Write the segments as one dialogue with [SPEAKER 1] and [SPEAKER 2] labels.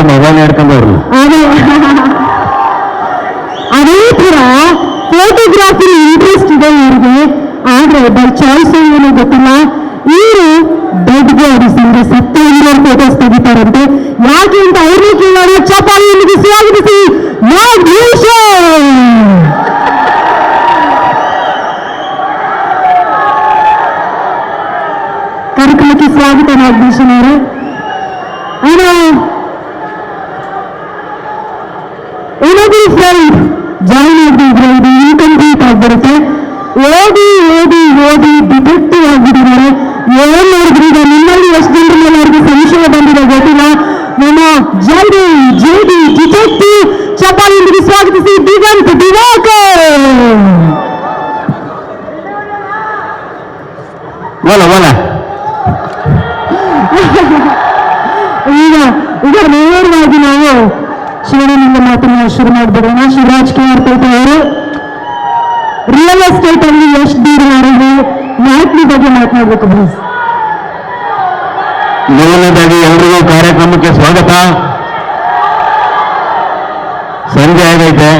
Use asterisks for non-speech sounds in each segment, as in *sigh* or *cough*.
[SPEAKER 1] ಎಲ್ಲ ಸೇರಿ ಮೊಬೈಲ್ ಹಿಡ್ಕೊಂಡವ್ರು
[SPEAKER 2] ಅದೇ ಅದೇ ತರ ಫೋಟೋಗ್ರಾಫಿ ಇಂಟ್ರೆಸ್ಟ್ ಇದೆ ಇವ್ರಿಗೆ ಆದ್ರೆ ಬೈ ಚಾಯ್ಸ್ ಏನೋ ಗೊತ್ತಿಲ್ಲ ಇವರು ಬೆಡ್ಗೆ ಅಡಿಸಿದ್ರೆ ಸತ್ತ ಇರೋ ಫೋಟೋಸ್ ತೆಗಿತಾರಂತೆ ಯಾಕೆ ಅಂತ ಅವ್ರನ್ನ ಕೇಳೋಣ ಚಪಾಲಿಯಲ್ಲಿಗೆ ಸ್ವಾಗತಿಸಿ ನಾಗೇಶನ್ ಕಾರ್ಯಕ್ರಮಕ್ಕೆ ಸ್ವಾಗತ ನಾಗಭೂಷಣ್ ಅವರೇ ಏನೋ ಏನಾದ್ರೂ ಫ್ರೆಂಡ್ ಜಾಯಿನ್ ಆಗಿದ್ರೆ ಇದು ಆಗ್ಬಿಡುತ್ತೆ ಓದಿ ಓದಿ ಓದಿ ಡಿಟೆಕ್ಟಿವ್ ಆಗಿದ್ದಾರೆ ಏನ್ ಮಾಡಿದ್ರು? ಈಗ ನಿಮ್ಮಲ್ಲಿ ಎಷ್ಟು ಜನರ ಮೇಲೆ ಅವ್ರಿಗೆ ಸಂಶಯ ಬಂದಿದೆ ಗೊತ್ತಿಲ್ಲ. ನಮ್ಮ ಜೈಡಿ ಜೈಡಿ ಡಿಟೆಕ್ಟಿವ್ ಚಪಾಲಿಯೊಂದಿಗೆ ಸ್ವಾಗತಿಸಿ ದಿಗಂತ್ ದಿವಾಕರ್.
[SPEAKER 1] ಓಲ ಓಲ
[SPEAKER 2] ಈಗ ಈಗ ನೇರವಾಗಿ ನಾವು ಶಿವನಿಂದ ಮಾತನ್ನ ಶುರು ಮಾಡಿಬಿಡೋಣ. ಶಿವರಾಜ್ ಕೆ ಅವರು ರಿಯಲ್ ಎಸ್ಟೇಟ್ ಅಲ್ಲಿ ಎಷ್ಟು ದೂರವರೆಗೆ ನಾಲ್ಕನೇ ಬಗ್ಗೆ ಮಾತನಾಡ್ಬೇಕು ಪ್ಲೀಸ್
[SPEAKER 1] ಮೊದಲನೇದಾಗಿ ಎಲ್ರಿಗೂ ಕಾರ್ಯಕ್ರಮಕ್ಕೆ ಸ್ವಾಗತ. ಸಂಜೆ ಆಗೈತೆ.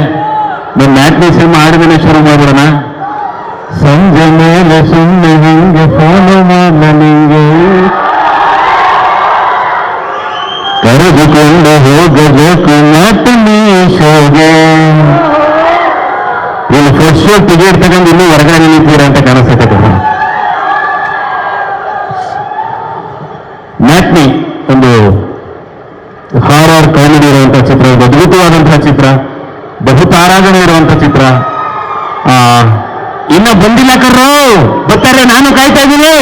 [SPEAKER 1] ನಮ್ಮ ಮ್ಯಾಟ್ನಿ ಸಿನಿಮಾ ಆಡಿದ್ರೆ ಶುರು ಮಾಡೋಣ ಸಂಜೆ ಮೇಲೆ ಸುಮ್ಮನೆ ಹಿಂಗೆ ಫೋನು ಮಾಡ ನಿಂಗೆ. ಕರೆದುಕೊಂಡು ಹೋಗಬೇಕು. ಶೋ ಟಿಕೆಟ್ ತಗೊಂಡು ಇನ್ನೂ ಹೊರಗಡೆ ನಿಂತೀರ ಅಂತ ಕಾಣಿಸ್ತೈತೆ ಮ್ಯಾಟ್ನಿ ಒಂದು ಹಾರರ್ ಕಾಮಿಡಿ ಇರುವಂತಹ ಚಿತ್ರ, ಒಂದು ಅದ್ಭುತವಾದಂತಹ ಚಿತ್ರ, ಬಹು ತಾರಾಗಣೆ ಇರುವಂತಹ ಚಿತ್ರ. ಇನ್ನ ಬಂದಿಲ್ಲ ಕರ್ರು ಬರ್ತಾರೆ ನಾನು ಕಾಯ್ತಾ ಇದ್ದೀನಿ.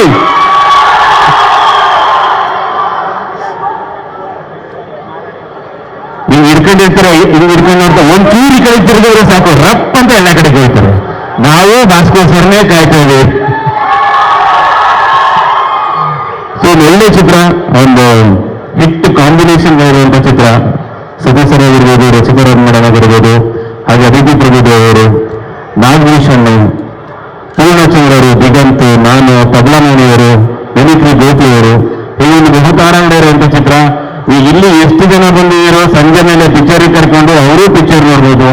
[SPEAKER 1] ನೀವು ಹಿಡ್ಕೊಂಡಿರ್ತಾರೆ ಇದು ಹಿಡ್ಕೊಂಡು ಅಂತ ಒಂದ್ ಚೂರಿ ತಿರುಗಿದ್ರೆ ಸಾಕು ಅಂತ ಎಲ್ಲ ಕಡೆ ಕೇಳ್ತಾರೆ ನಾವು ಭಾಸ್ಕೋಸ್ಕರನೇ ಕಾಯ್ತಾ ಇದ್ದೀವಿ. ಸೊ ಒಳ್ಳೆ ಚಿತ್ರ, ಒಂದು ಹಿಟ್ ಕಾಂಬಿನೇಷನ್ ಇರುವಂತ ಚಿತ್ರ. ಸದಸ್ಯರಾಗಿರ್ಬೋದು ರಚಿತರ ಮೇಡಮ್ ಆಗಿರ್ಬೋದು ಹಾಗೆ ಅದಿತಿ ಪ್ರಭುದೇವ್ ಅವರು, ನಾಗಭೂಷಣ್, ಪೂರ್ಣಚಂದ್ರ ಅವರು, ದಿಗಂತ್, ನಾನು ತಬಲಾಮಣಿ ಅವರು ಮಣಿಶ್ರೀ ಗೋಪಿ ಅವರು ಹೀಗೊಂದು ಬಹುತಾರಾಗಣೆ ಇರುವಂತ ಚಿತ್ರ ಈಗ ಇಲ್ಲಿ ಎಷ್ಟು ಜನ ಬಂದಿದ್ದೀರೋ ಸಂಜೆ ಮೇಲೆ ಪಿಕ್ಚರ್ ಕರ್ಕೊಂಡು ಅವರು ಪಿಕ್ಚರ್ ನೋಡ್ಬೋದು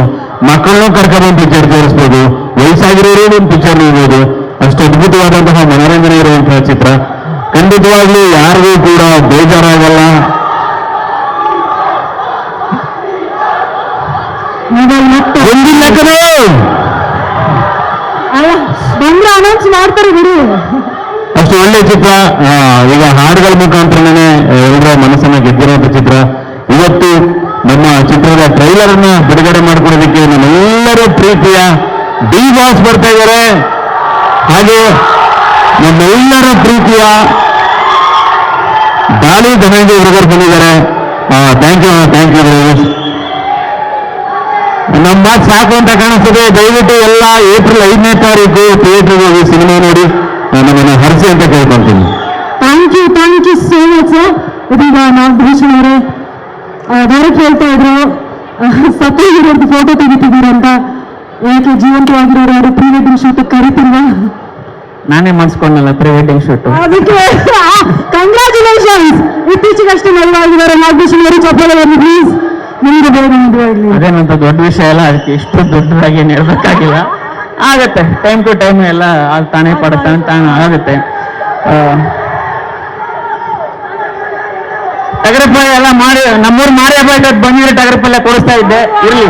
[SPEAKER 1] ಮಕ್ಕಳನ್ನೂ ಕರ್ಕೊಂಡ್ಬಂದು ಪಿಕ್ಚರ್ ತೋರಿಸ್ಬೋದು ವಯಸ್ಸಾಗಿರೋರು ಒಂದು ಪಿಕ್ಚರ್ ನೋಡ್ಬೋದು ಅಷ್ಟು ಅದ್ಭುತವಾದಂತಹ ಮನೋರಂಜನೆ ಇರುವಂತಹ ಚಿತ್ರ ಖಂಡಿತವಾಗ್ಲೂ ಯಾರಿಗೂ ಕೂಡ ಬೇಜಾರಾಗಲ್ಲ ಒಂದಿಲ್ಲ ಕಣೋ.
[SPEAKER 2] ಬಂದ್ರೆ ಅನೌನ್ಸ್ ಮಾಡ್ತಾರೆ ಬಿಡಿ.
[SPEAKER 1] ಅಷ್ಟು ಒಳ್ಳೆ ಚಿತ್ರ. ಈಗ ಹಾಡುಗಳ ಮುಖಾಂತರನೇ ಎಲ್ಲರ ಮನಸ್ಸನ್ನ ಗೆದ್ದಿರುವಂತ ಚಿತ್ರ. ಇವತ್ತು ನಮ್ಮ ಚಿತ್ರದ ಟ್ರೈಲರ್ ಅನ್ನ ಬಿಡುಗಡೆ ಮಾಡಿಕೊಡೋದಕ್ಕೆ ನಮ್ಮೆಲ್ಲರ ಪ್ರೀತಿಯ ಡಿ ಬಾಸ್ ಬರ್ತಾ ಇದ್ದಾರೆ. ಹಾಗೆ ನಮ್ಮೆಲ್ಲರ ಪ್ರೀತಿಯ ಡಾಲಿ ಧನಂಜಯ ಹುಡುಗರು ಬಂದಿದ್ದಾರೆ. ಥ್ಯಾಂಕ್ ಯು ಥ್ಯಾಂಕ್ ಯು ನಮ್ಮ ಮಾತು ಸಾಕು ಅಂತ ಕಾಣಿಸ್ತದೆ. ದಯವಿಟ್ಟು ಎಲ್ಲ ಏಪ್ರಿಲ್ ಐದನೇ ತಾರೀಕು ಥಿಯೇಟರ್ ಹೋಗಿ ಸಿನಿಮಾ ನೋಡಿ. ಆ, ಹರಸಿ ಅಂತ ಕೇಳ್ಕೊಂತೀನಿ
[SPEAKER 2] thank you thank you so much sir ಇದೀಗ ನಾಗಭೂಷಣ್ ಅವರೇ ಡೈರೆಕ್ಟ್ ಹೇಳ್ತಾ ಇದ್ರು. ಸತ್ತಿಗಿರುವಂತ ಫೋಟೋ ತೆಗಿತಿದ್ದೀರಂತ ಯಾಕೆ ಜೀವಂತವಾಗಿರೋರು ಅವರು ಪ್ರೀ ವೆಡ್ಡಿಂಗ್ ಶೂಟ್ ಕರಿತಿಲ್ವಾ?
[SPEAKER 1] ನಾನೇ ಮಾಡಿಸ್ಕೊಂಡಲ್ಲ ಪ್ರೀ ವೆಡ್ಡಿಂಗ್ ಶೂಟ್
[SPEAKER 2] ಅದಕ್ಕೆ ಕಂಗ್ರ್ಯಾಚುಲೇಷನ್ಸ್ ಇತ್ತೀಚೆಗಷ್ಟೇ ಮದುವೆ ಆಗಿದ್ದಾರೆ ನಾಗಭೂಷಣ್ ಅವರು ಬನ್ನಿ ಪ್ಲೀಸ್ ನಿಮ್ಗೆ ಬೇರೆ ಆಗಲಿ
[SPEAKER 1] ಅದೇನಂತ ದೊಡ್ಡ ವಿಷಯ ಎಲ್ಲ ಅದಕ್ಕೆ ಇಷ್ಟು ದೊಡ್ಡದಾಗಿ ಹೇಳ್ಬೇಕಾಗಿಲ್ಲ. ಆಗತ್ತೆ ಟೈಮ್ ಟು ಟೈಮ್ ಎಲ್ಲ ಅದು ತಾನೇ ಪಡುತ್ತೆ ಅಂತ ಆಗುತ್ತೆ. ಟಗರಪಲ್ಲೆ ಎಲ್ಲ ಮಾಡಿ, ನಮ್ಮೂರು ಮಾರಿ ಇದ್ದದ್ದು ಬಂದಿರೋ ಟಗರಪಲ್ಲೆ ಕೊಡಿಸ್ತಾ ಇದ್ದೆ. ಇರ್ಲಿ.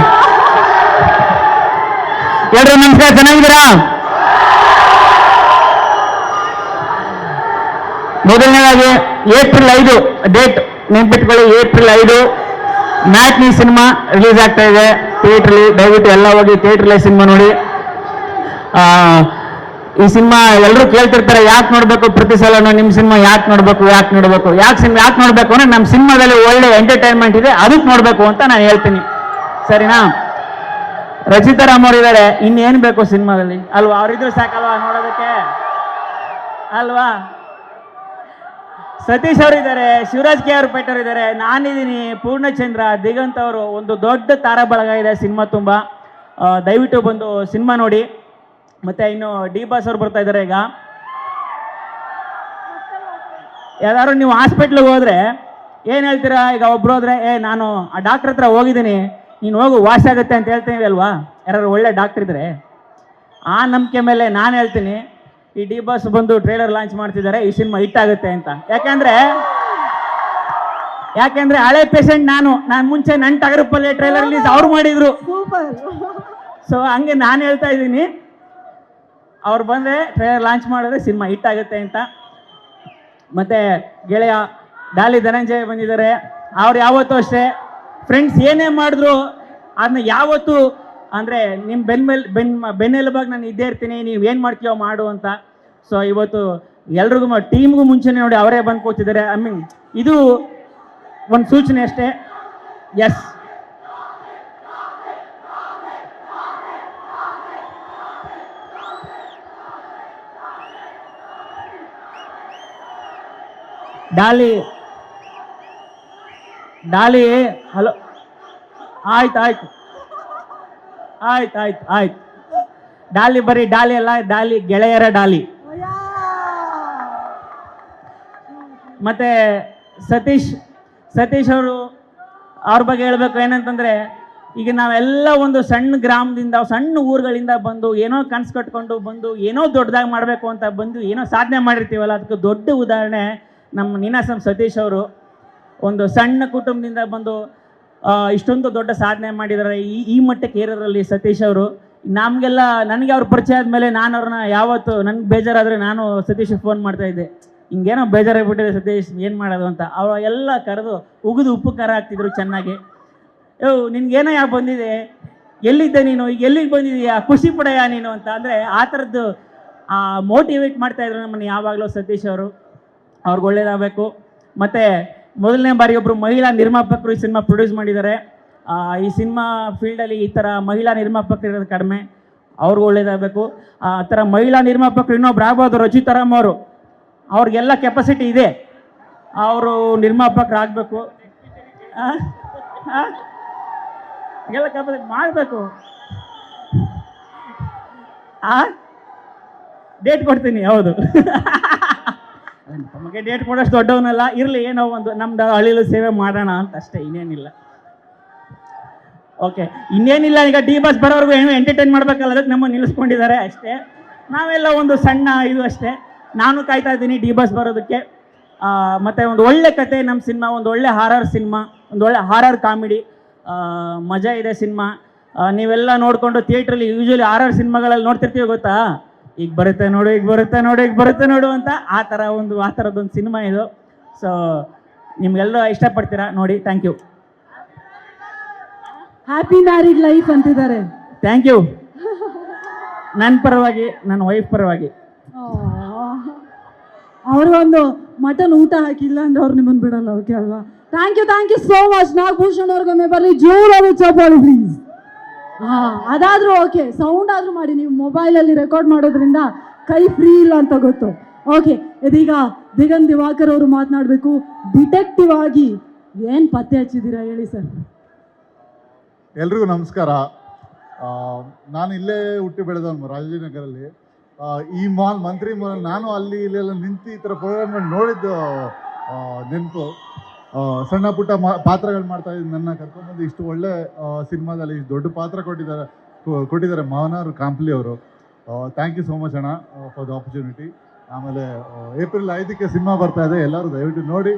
[SPEAKER 1] ಎಲ್ರು ನಮಸ್ಕಾರ, ಚೆನ್ನಾಗಿದ್ದೀರಾ? ಮೊದಲನೇದಾಗಿ ಏಪ್ರಿಲ್ ಐದು ಡೇಟ್ ನೆನ್ಪಿಟ್ಕೊಳ್ಳಿ, ಏಪ್ರಿಲ್ ಐದು. ಮ್ಯಾಟ್ನಿ ಸಿನಿಮಾ ರಿಲೀಸ್ ಆಗ್ತಾ ಇದೆ. ಥಿಯೇಟ್ರಲ್ಲಿ ದಯವಿಟ್ಟು ಎಲ್ಲ ಹೋಗಿ ಥಿಯೇಟ್ರಲ್ಲೇ ಸಿನಿಮಾ ನೋಡಿ. ಈ ಸಿನಿಮಾ ಎಲ್ಲರೂ ಕೇಳ್ತಿರ್ತಾರೆ, ಯಾಕೆ ನೋಡ್ಬೇಕು ಪ್ರತಿ ಸಲ ನಿಮ್ಮ ಸಿನಿಮಾ ಯಾಕೆ ನೋಡ್ಬೇಕು ಯಾಕೆ ನೋಡ್ಬೇಕು? ಯಾಕೆ ಸಿನಿಮಾ ಯಾಕೆ ನೋಡ್ಬೇಕು ಅಂದ್ರೆ ನಮ್ಮ ಸಿನಿಮಾದಲ್ಲಿ ಒಳ್ಳೆ ಎಂಟರ್ಟೈನ್ಮೆಂಟ್ ಇದೆ ಅದಕ್ಕೆ ನೋಡ್ಬೇಕು ಅಂತ ನಾನು ಹೇಳ್ತೀನಿ. ಸರಿನಾ? ರಚಿತಾ ರಾಮ್ ಅವ್ರು ಇದ್ದಾರೆ ಇನ್ನೇನು ಬೇಕು ಸಿನಿಮಾದಲ್ಲಿ ಅಲ್ವಾ? ಅವರಿದ್ರು ಸಾಕಲ್ವಾ ನೋಡೋದಕ್ಕೆ? ಅಲ್ವಾ? ಸತೀಶ್ ಅವರು ಇದ್ದಾರೆ ಶಿವರಾಜ್ ಕೆ ಆರ್ ಪೇಟ್ ಅವರು ಇದ್ದಾರೆ ನಾನಿದ್ದೀನಿ ಪೂರ್ಣಚಂದ್ರ, ದಿಗಂತ್ ಅವರು ಒಂದು ದೊಡ್ಡ ತಾರ ಬಳಗ ಇದೆ ಸಿನಿಮಾ ತುಂಬ. ದಯವಿಟ್ಟು ಬಂದು ಸಿನಿಮಾ ನೋಡಿ. ಮತ್ತೆ ಇನ್ನು ಡಿ ಬಾಸ್ ಅವ್ರು ಬರ್ತಾ ಇದ್ದಾರೆ ಈಗ.
[SPEAKER 3] ಯಾರು ನೀವು ಹಾಸ್ಪಿಟ್ಲಿಗೆ ಹೋದ್ರೆ ಏನು ಹೇಳ್ತೀರಾ? ಈಗ ಒಬ್ರು ಹೋದ್ರೆ, ಏ, ನಾನು ಆ ಡಾಕ್ಟರ್ ಹತ್ರ ಹೋಗಿದ್ದೀನಿ, ನೀನು ಹೋಗು, ವಾಸಿ ಆಗುತ್ತೆ ಅಂತ ಹೇಳ್ತೀವಿ ಅಲ್ವಾ? ಯಾರು ಒಳ್ಳೆ ಡಾಕ್ಟರ್ ಇದ್ರೆ. ಆ ನಂಬಿಕೆ ಮೇಲೆ ನಾನು ಹೇಳ್ತೀನಿ. ಈ ಡಿ ಬಸ್ ಬಂದು ಟ್ರೇಲರ್ ಲಾಂಚ್ ಮಾಡ್ತಿದ್ದಾರೆ ಈ ಸಿನಿಮಾ ಹಿಟ್ ಆಗುತ್ತೆ ಅಂತ. ಯಾಕಂದ್ರೆ ಯಾಕಂದ್ರೆ ಹಳೆ ಪೇಷಂಟ್ ನಾನು. ನಾನು ಮುಂಚೆ ನನ್ನ ಟಗರಪಲ್ಲೆ ಟ್ರೈಲರ್ ರಿಲೀಸ್ ಅವ್ರು ಮಾಡಿದ್ರು. ಸೊ ಹಂಗೆ ನಾನು ಹೇಳ್ತಾ ಇದ್ದೀನಿ. ಅವ್ರು ಬಂದರೆ ಟ್ರೈಲರ್ ಲಾಂಚ್ ಮಾಡಿದ್ರೆ ಸಿನಿಮಾ ಹಿಟ್ ಆಗುತ್ತೆ ಅಂತ. ಮತ್ತೆ ಗೆಳೆಯ ಡಾಲಿ ಧನಂಜಯ ಬಂದಿದ್ದಾರೆ. ಅವ್ರು ಯಾವತ್ತೂ ಅಷ್ಟೇ. ಫ್ರೆಂಡ್ಸ್ ಏನೇ ಮಾಡಿದ್ರು ಅದನ್ನ ಯಾವತ್ತೂ ಅಂದರೆ ನಿಮ್ಮ ಬೆನ್ ಮೇಲೆ, ಬೆನ್ ಬೆನ್ನೆಲುಬಾಗಿ ನಾನು ಇದ್ದೇ ಇರ್ತೀನಿ, ನೀವು ಏನು ಮಾಡ್ತೀಯೋ ಮಾಡು ಅಂತ. ಸೊ ಇವತ್ತು ಎಲ್ರಿಗೂ ಟೀಮ್ಗೂ ಮುಂಚೆನೇ ನೋಡಿ ಅವರೇ ಬಂದು ಕೂತಿದ್ದಾರೆ. ಐ ಮೀನ್ ಇದು ಒಂದು ಸೂಚನೆ ಅಷ್ಟೇ. ಎಸ್ ಡಾಲಿ ಡಾಲಿ, ಹಲೋ, ಆಯ್ತು ಆಯ್ತು. ಆಯ್ತು ಆಯ್ತು ಆಯ್ತು. ಡಾಲಿ ಬರಿ ಡಾಲಿ ಅಲ್ಲ, ಡಾಲಿ ಗೆಳೆಯರ ಡಾಲಿ. ಮತ್ತೆ ಸತೀಶ್ ಸತೀಶ್ ಅವರು ಅವ್ರ ಬಗ್ಗೆ ಹೇಳ್ಬೇಕು ಏನಂತಂದ್ರೆ, ಈಗ ನಾವೆಲ್ಲ ಒಂದು ಸಣ್ಣ ಗ್ರಾಮದಿಂದ, ಸಣ್ಣ ಊರುಗಳಿಂದ ಬಂದು, ಏನೋ ಕನ್ಸು ಕಟ್ಕೊಂಡು ಬಂದು, ಏನೋ ದೊಡ್ಡದಾಗಿ ಮಾಡಬೇಕು ಅಂತ ಬಂದು, ಏನೋ ಸಾಧನೆ ಮಾಡಿರ್ತೀವಲ್ಲ, ಅದಕ್ಕೆ ದೊಡ್ಡ ಉದಾಹರಣೆ ನಮ್ಮ ನೀನಾಸಂ ಸತೀಶ್ ಅವರು. ಒಂದು ಸಣ್ಣ ಕುಟುಂಬದಿಂದ ಬಂದು ಇಷ್ಟೊಂದು ದೊಡ್ಡ ಸಾಧನೆ ಮಾಡಿದ್ದಾರೆ. ಈ ಈ ಮಟ್ಟಕ್ಕೆ ಏರೋದ್ರಲ್ಲಿ ಸತೀಶ್ ಅವರು, ನಮಗೆಲ್ಲ, ನನಗೆ ಅವ್ರ ಪರಿಚಯ ಆದಮೇಲೆ ನಾನು ಅವ್ರನ್ನ ಯಾವತ್ತು, ನನಗೆ ಬೇಜಾರಾದರೆ ನಾನು ಸತೀಶ್ ಫೋನ್ ಮಾಡ್ತಾ ಇದ್ದೆ. ಹಿಂಗೇನೋ ಬೇಜಾರಾಗಿಬಿಟ್ಟಿದೆ ಸತೀಶ್, ಏನು ಮಾಡೋದು ಅಂತ. ಅವರೆಲ್ಲ ಕರೆದು ಉಗಿದು ಉಪ್ಪು ಆಗ್ತಿದ್ರು ಚೆನ್ನಾಗಿ. ಯೋ, ನಿನ್ಗೇನೋ ಯಾವ ಬಂದಿದೆ? ಎಲ್ಲಿದ್ದೆ ನೀನು? ಈಗ ಎಲ್ಲಿಗೆ ಬಂದಿದೀಯಾ? ಖುಷಿ ಪಡೆಯ ನೀನು ಅಂತ ಅಂದರೆ, ಆ ಥರದ್ದು ಮೋಟಿವೇಟ್ ಮಾಡ್ತಾ ಇದ್ರು ನಮ್ಮನ್ನು ಯಾವಾಗಲೂ ಸತೀಶ್ ಅವರು. ಅವ್ರಿಗೆ ಒಳ್ಳೇದಾಗಬೇಕು. ಮತ್ತು ಮೊದಲನೇ ಬಾರಿ ಒಬ್ಬರು ಮಹಿಳಾ ನಿರ್ಮಾಪಕರು ಈ ಸಿನಿಮಾ ಪ್ರೊಡ್ಯೂಸ್ ಮಾಡಿದ್ದಾರೆ. ಈ ಸಿನಿಮಾ ಫೀಲ್ಡಲ್ಲಿ ಈ ಥರ ಮಹಿಳಾ ನಿರ್ಮಾಪಕರು ಇರೋದು ಕಡಿಮೆ. ಅವ್ರಿಗೂ ಒಳ್ಳೇದಾಗಬೇಕು. ಆ ಥರ ಮಹಿಳಾ ನಿರ್ಮಾಪಕರು ಇನ್ನೊಬ್ರು ಆಗ್ಬೋದು ರಚಿತಾರಾಮ್ ಅವರು. ಅವ್ರಿಗೆಲ್ಲ ಕೆಪಾಸಿಟಿ ಇದೆ. ಅವರು ನಿರ್ಮಾಪಕರು ಆಗಬೇಕು. ಎಲ್ಲ ಕೆಪಾಸಿಟಿ ಮಾಡಬೇಕು. ಆ? ಡೇಟ್ ಕೊಡ್ತೀನಿ, ಹೌದು. *laughs* ನಮಗೆ ಡೇಟ್ ಕೊಡೋಷ್ಟು ದೊಡ್ಡವನಲ್ಲ, ಇರಲಿ, ಏನೋ ಒಂದು ನಮ್ದು ಹಳ್ಳಿಲು ಸೇವೆ ಮಾಡೋಣ ಅಂತ ಅಷ್ಟೇ, ಇನ್ನೇನಿಲ್ಲ. ಓಕೆ ಇನ್ನೇನಿಲ್ಲ, ಈಗ ಡಿ ಬಸ್ ಬರೋವರೆಗೂ ಏನು ಎಂಟರ್ಟೈನ್ ಮಾಡ್ಬೇಕಲ್ಲ, ಅದಕ್ಕೆ ನಮ್ಮ ನಿಲ್ಲಿಸ್ಕೊಂಡಿದ್ದಾರೆ ಅಷ್ಟೇ. ನಾವೆಲ್ಲ ಒಂದು ಸಣ್ಣ ಇದು ಅಷ್ಟೇ. ನಾನು ಕಾಯ್ತಾ ಇದ್ದೀನಿ ಡಿ ಬಸ್ ಬರೋದಕ್ಕೆ. ಮತ್ತು ಒಂದು ಒಳ್ಳೆ ಕತೆ ನಮ್ಮ ಸಿನಿಮಾ, ಒಂದು ಒಳ್ಳೆ ಹಾರರ್ ಸಿನಿಮಾ, ಒಂದು ಒಳ್ಳೆ ಹಾರರ್ ಕಾಮಿಡಿ ಮಜಾ ಇದೆ ಸಿನಿಮಾ. ನೀವೆಲ್ಲ ನೋಡಿಕೊಂಡು ಥಿಯೇಟ್ರಲ್ಲಿ ಯೂಶಲಿ ಹಾರರ್ ಸಿನಿಮಾಗಳಲ್ಲಿ ನೋಡ್ತಿರ್ತೀವಿ, ಗೊತ್ತಾ? ಈಗ ಬರುತ್ತೆ ನೋಡು ಈಗ ಬರುತ್ತೆ ನೋಡು ಈಗ ಬರುತ್ತೆ ನೋಡು ಅಂತ ಆ ಥರ ಒಂದು ಆ ಥರದ್ದೊಂದು ಸಿನಿಮಾ ಇದು. ಸೊ ನಿಮ್ಗೆಲ್ಲರೂ ಇಷ್ಟಪಡ್ತೀರಾ? ನೋಡಿ thank you
[SPEAKER 4] happy married life ಅಂತಿದ್ದಾರೆ.
[SPEAKER 3] ಥ್ಯಾಂಕ್ ಯು ನನ್ನ ಪರವಾಗಿ ನನ್ನ ವೈಫ್ ಪರವಾಗಿ.
[SPEAKER 4] ಅವ್ರಿಗೊಂದು ಮಟನ್ ಊಟ ಹಾಕಿಲ್ಲ ಅಂದ್ರೆ ಅವ್ರು ನಿಮ್ಮನ್ನು ಬಿಡಲ್ಲ ಓಕೆ ಅಲ್ವಾ? Thank you thank you so much Nagabhushan ಅವ್ರಿಗೊಮ್ಮೆ ಬರಲಿ. ಜೋರಾಗಿ ಚಪ್ಪಾಳಿ ಪ್ಲೀಸ್ ಹಾ ಅದಾದ್ರೂ ಓಕೆ ಸೌಂಡ್ ಆದ್ರೂ ಮಾಡಿ, ನೀವು ಮೊಬೈಲಲ್ಲಿ ರೆಕಾರ್ಡ್ ಮಾಡೋದ್ರಿಂದ ಕೈ ಫ್ರೀ ಇಲ್ಲ ಅಂತ ಗೊತ್ತು. ಓಕೆ ಇದೀಗ ದಿಗನ್ ದಿವಾಕರ್ ಅವರು ಮಾತನಾಡಬೇಕು. ಡಿಟೆಕ್ಟಿವ್ ಆಗಿ ಏನು ಪತ್ತೆ ಹಚ್ಚಿದ್ದೀರಾ ಹೇಳಿ ಸರ್
[SPEAKER 5] ಎಲ್ರಿಗೂ ನಮಸ್ಕಾರ. ನಾನು ಇಲ್ಲೇ ಹುಟ್ಟಿ ಬೆಳೆದವನು ರಾಜಾಜಿನಗರಲ್ಲಿ ಈ ಮಾಲ್ ಮಂತ್ರಿ ಮಾಲ್ ನಾನು ಅಲ್ಲಿ ಇಲ್ಲೆಲ್ಲ ನಿಂತು ಈ ಥರ ಪ್ರೋಗ್ರಾಮ್ ನೋಡಿದ್ದು ನೆನಪು. ಸಣ್ಣ ಪುಟ್ಟ ಪಾತ್ರಗಳು ಮಾಡ್ತಾ ಇದ್ದೀನಿ ನನ್ನ ಕರ್ಕೊಂಡ್ಬಂದು ಇಷ್ಟು ಒಳ್ಳೆ ಸಿನಿಮಾದಲ್ಲಿ ಇಷ್ಟು ದೊಡ್ಡ ಪಾತ್ರ ಕೊಟ್ಟಿದ್ದಾರೆ ಕೊಟ್ಟಿದ್ದಾರೆ ಮಾವನವ್ರು ಕಾಂಪ್ಲಿ ಅವರು. ಥ್ಯಾಂಕ್ ಯು ಸೋ ಮಚ್ ಅಣ್ಣ ಫಾರ್ ದ ಆಪರ್ಚುನಿಟಿ ಆಮೇಲೆ ಏಪ್ರಿಲ್ ಐದಕ್ಕೆ ಸಿನಿಮಾ ಬರ್ತಾ ಇದೆ, ಎಲ್ಲರೂ ದಯವಿಟ್ಟು ನೋಡಿ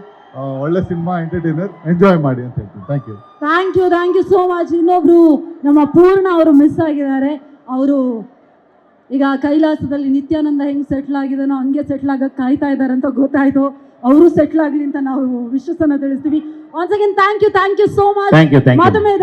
[SPEAKER 5] ಒಳ್ಳೆ ಸಿನಿಮಾ ಎಂಟರ್ಟೈನರ್ ಎಂಜಾಯ್ ಮಾಡಿ ಅಂತ ಹೇಳ್ತೀನಿ. Thank you
[SPEAKER 4] thank you thank you so much ಇನ್ನೊಬ್ರು ನಮ್ಮ ಪೂರ್ಣ ಅವರು ಮಿಸ್ ಆಗಿದ್ದಾರೆ. ಅವರು ಈಗ ಕೈಲಾಸದಲ್ಲಿ ನಿತ್ಯಾನಂದ ಹೆಂಗ್ ಸೆಟ್ಲ್ ಆಗಿದಾನೋ ಹಂಗೆ ಸೆಟ್ಲ್ ಆಗಕ್ಕೆ ಕಾಯ್ತಾ ಇದ್ದಾರೆ ಅಂತ ಗೊತ್ತಾಯ್ತು. ಅವರು ಸೆಟ್ಲ್ ಆಗಲಿ ಅಂತ ನಾವು ವಿಶ್ವಾಸನ ತಿಳಿಸ್ತೀವಿ. Once again thank you thank you so much
[SPEAKER 1] ಮಾತು
[SPEAKER 4] ಮತ್ತೊಮ್ಮೆ